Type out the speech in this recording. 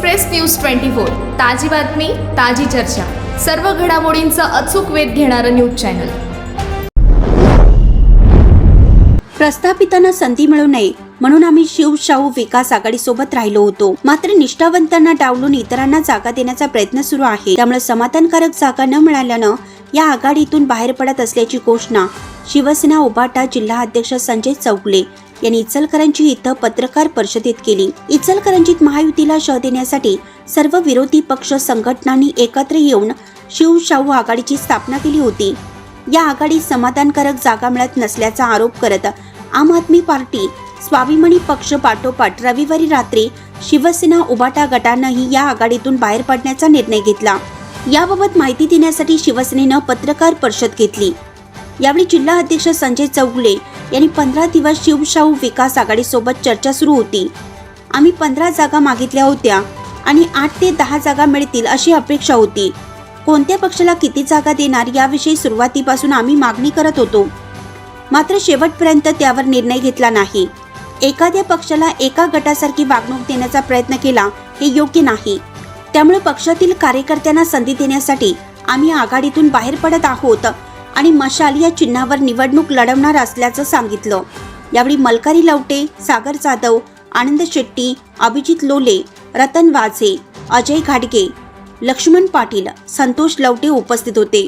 Express news twenty four ताजी बातमी ताजी चर्चा. सर्व घडामोडींचा अचूक वेध घेणारं न्यूज चॅनल. प्रस्थापितांना संधी मिळू नये म्हणून आम्ही शिवशाहू विकास आघाडीसोबत राहिलो होतो. मात्र निष्ठावंतांना डावलून इतरांना जागा देण्याचा प्रयत्न सुरू आहे. त्यामुळे समाधानकारक जागा न मिळाल्यानं या आघाडीतून बाहेर पडत असल्याची घोषणा शिवसेना उभाटा जिल्हा अध्यक्ष संजय चौकले यांनी इचलकरंजी इथं पत्रकार परिषदेत केली. इचलकरंजीत महायुतीला शह देण्यासाठी सर्व विरोधी पक्ष संघटनांनी एकत्र येऊन शिवशाहू आघाडीची स्थापना केली होती. या आघाडीत समाधानकारक जागा मिळत नसल्याचा आरोप करत आम आदमी पार्टी स्वाभिमानी पक्ष पाठोपाठ रविवारी रात्री शिवसेना उबाटा गटानंही या आघाडीतून बाहेर पडण्याचा निर्णय घेतला. याबाबत माहिती देण्यासाठी शिवसेनेनं पत्रकार परिषद घेतली. यावेळी जिल्हा अध्यक्ष संजय चौगुले यांनी पंधरा दिवस शिवशाहू विकास आघाडीसोबत चर्चा सुरू होती. आम्ही पंधरा जागा मागितल्या होत्या आणि आठ ते दहा जागा मिळतील अशी अपेक्षा होती. कोणत्या पक्षाला किती जागा देणार याविषयी सुरुवातीपासून आम्ही मागणी करत होतो. मात्र शेवटपर्यंत त्यावर निर्णय घेतला नाही. एखाद्या पक्षाला एका गटासारखी वागणूक देण्याचा प्रयत्न केला हे योग्य नाही. त्यामुळे पक्षातील कार्यकर्त्यांना संधी देण्यासाठी आम्ही आघाडीतून बाहेर पडत आहोत आणि मशाल या चिन्हावर निवडणूक लढवणार असल्याचं सांगितलं. यावेळी मलकारी लवटे सागर जाधव आनंद शेट्टी अभिजित लोले रतन वाझे अजय घाटगे लक्ष्मण पाटील संतोष लवटे उपस्थित होते.